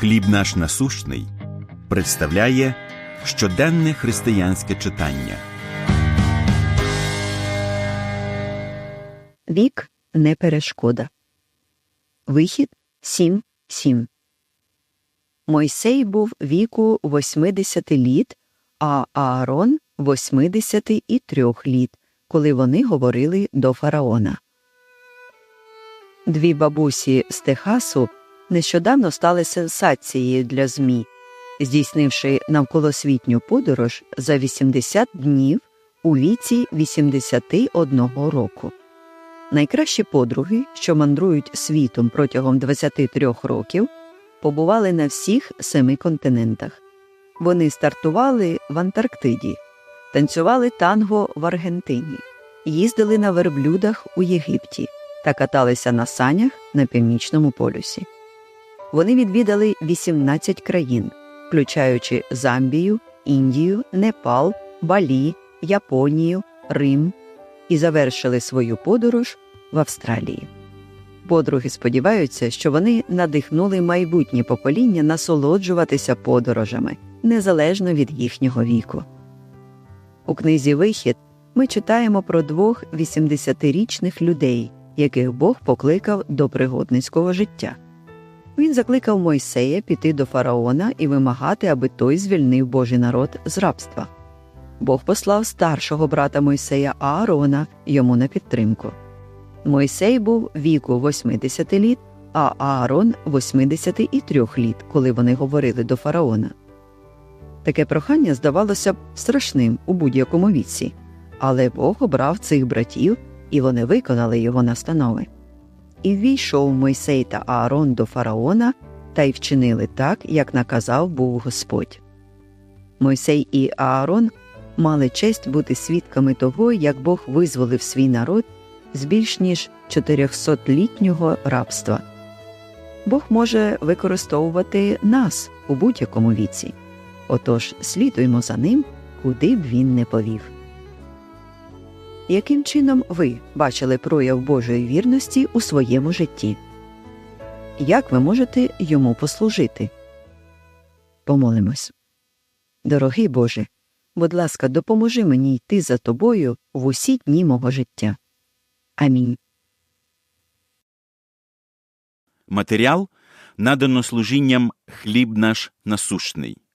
Хліб наш насущний представляє щоденне християнське читання. Вік не перешкода. Вихід 7.7. Мойсей був віку 80 літ, а Аарон 83 літ, коли вони говорили до фараона. Дві бабусі з Техасу нещодавно стали сенсацією для ЗМІ, здійснивши навколосвітню подорож за 80 днів у віці 81 року. Найкращі подруги, що мандрують світом протягом 23 років, побували на всіх семи континентах. Вони стартували в Антарктиді, танцювали танго в Аргентині, їздили на верблюдах у Єгипті та каталися на санях на північному полюсі. Вони відвідали 18 країн, включаючи Замбію, Індію, Непал, Балі, Японію, Рим і завершили свою подорож в Австралії. Подруги сподіваються, що вони надихнули майбутнє покоління насолоджуватися подорожами незалежно від їхнього віку. У книзі Вихід ми читаємо про двох 80-річних людей, яких Бог покликав до пригодницького життя. Він закликав Мойсея піти до фараона і вимагати, аби той звільнив Божий народ з рабства. Бог послав старшого брата Мойсея Аарона йому на підтримку. Мойсей був віку 80 літ, а Аарон 83 літ, коли вони говорили до фараона. Таке прохання здавалося б страшним у будь-якому віці, але Бог обрав цих братів, і вони виконали його настанови. І ввійшов Мойсей та Аарон до фараона та й вчинили так, як наказав був Господь. Мойсей і Аарон мали честь бути свідками того, як Бог визволив свій народ з більш ніж 400-літнього рабства. Бог може використовувати нас у будь-якому віці, отож слідуймо за ним, куди б він не повів. Яким чином ви бачили прояв Божої вірності у своєму житті? Як ви можете йому послужити? Помолимось. Дорогий Боже, будь ласка, допоможи мені йти за тобою в усі дні мого життя. Амінь. Матеріал надано служінням Хліб наш насущний